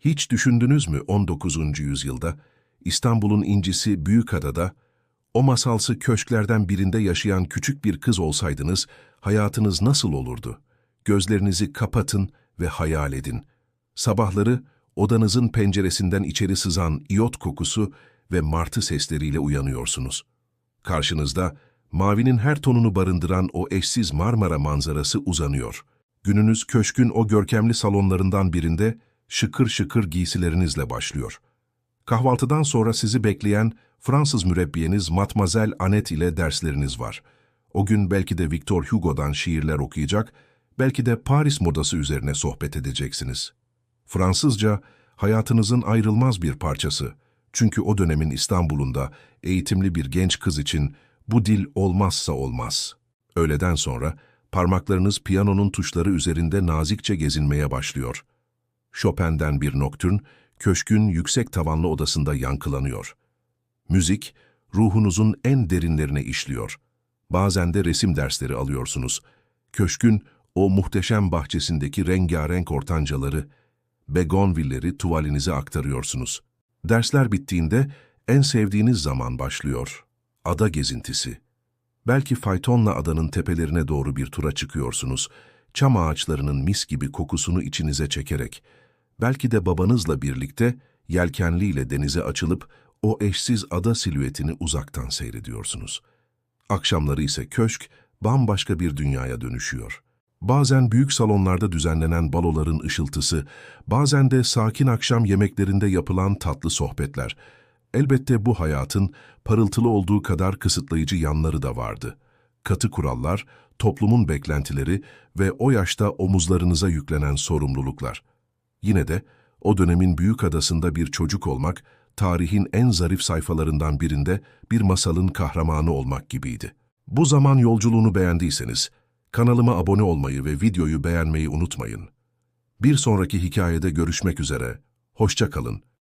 Hiç düşündünüz mü 19. yüzyılda İstanbul'un incisi Büyükada'da o masalsı köşklerden birinde yaşayan küçük bir kız olsaydınız hayatınız nasıl olurdu? Gözlerinizi kapatın ve hayal edin. Sabahları odanızın penceresinden içeri sızan iyot kokusu ve martı sesleriyle uyanıyorsunuz. Karşınızda mavinin her tonunu barındıran o eşsiz Marmara manzarası uzanıyor. Gününüz köşkün o görkemli salonlarından birinde şıkır şıkır giysilerinizle başlıyor. Kahvaltıdan sonra sizi bekleyen Fransız mürebbiyeniz Matmazel Annette ile dersleriniz var. O gün belki de Victor Hugo'dan şiirler okuyacak, belki de Paris modası üzerine sohbet edeceksiniz. Fransızca hayatınızın ayrılmaz bir parçası. Çünkü o dönemin İstanbul'unda eğitimli bir genç kız için bu dil olmazsa olmaz. Öğleden sonra parmaklarınız piyanonun tuşları üzerinde nazikçe gezinmeye başlıyor. Chopin'den bir noktürn, köşkün yüksek tavanlı odasında yankılanıyor. Müzik, ruhunuzun en derinlerine işliyor. Bazen de resim dersleri alıyorsunuz. Köşkün o muhteşem bahçesindeki rengarenk ortancaları, begonvilleri tuvalinize aktarıyorsunuz. Dersler bittiğinde en sevdiğiniz zaman başlıyor. Ada gezintisi. Belki faytonla adanın tepelerine doğru bir tura çıkıyorsunuz. Çam ağaçlarının mis gibi kokusunu içinize çekerek. Belki de babanızla birlikte yelkenliyle denize açılıp o eşsiz ada silüetini uzaktan seyrediyorsunuz. Akşamları ise köşk bambaşka bir dünyaya dönüşüyor. Bazen büyük salonlarda düzenlenen baloların ışıltısı, bazen de sakin akşam yemeklerinde yapılan tatlı sohbetler. Elbette bu hayatın parıltılı olduğu kadar kısıtlayıcı yanları da vardı. Katı kurallar, toplumun beklentileri ve o yaşta omuzlarınıza yüklenen sorumluluklar. Yine de o dönemin büyük adasında bir çocuk olmak, tarihin en zarif sayfalarından birinde bir masalın kahramanı olmak gibiydi. Bu zaman yolculuğunu beğendiyseniz, kanalıma abone olmayı ve videoyu beğenmeyi unutmayın. Bir sonraki hikayede görüşmek üzere, hoşça kalın.